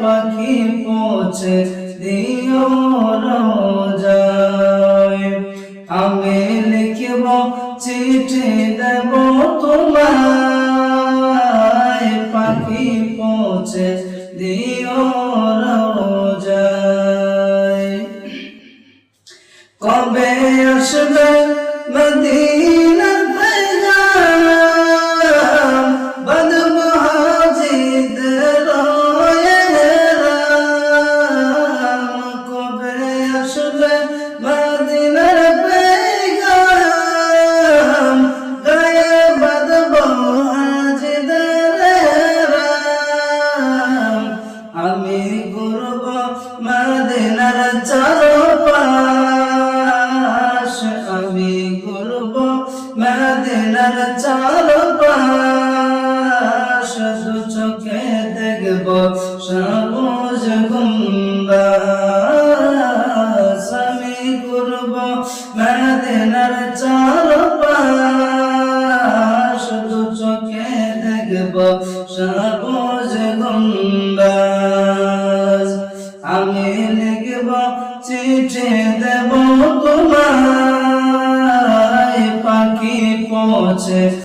পাখি পৌঁছে দিও আমি লিখব চিঠি দেব তোমায়। পাখি পৌঁছে দিও রোজায়। আসবে মদিনার আমি গুরব মদিনার চারপাশ। আমি গুরব মদিনার চারপাশ। দু চোখে দেখব সবুজ গুম্বাস আমি গুরব মদিনার চারপাশ। দু চোখে দেখব সবুজ আমি লিখব চিঠি দেব তোমায়।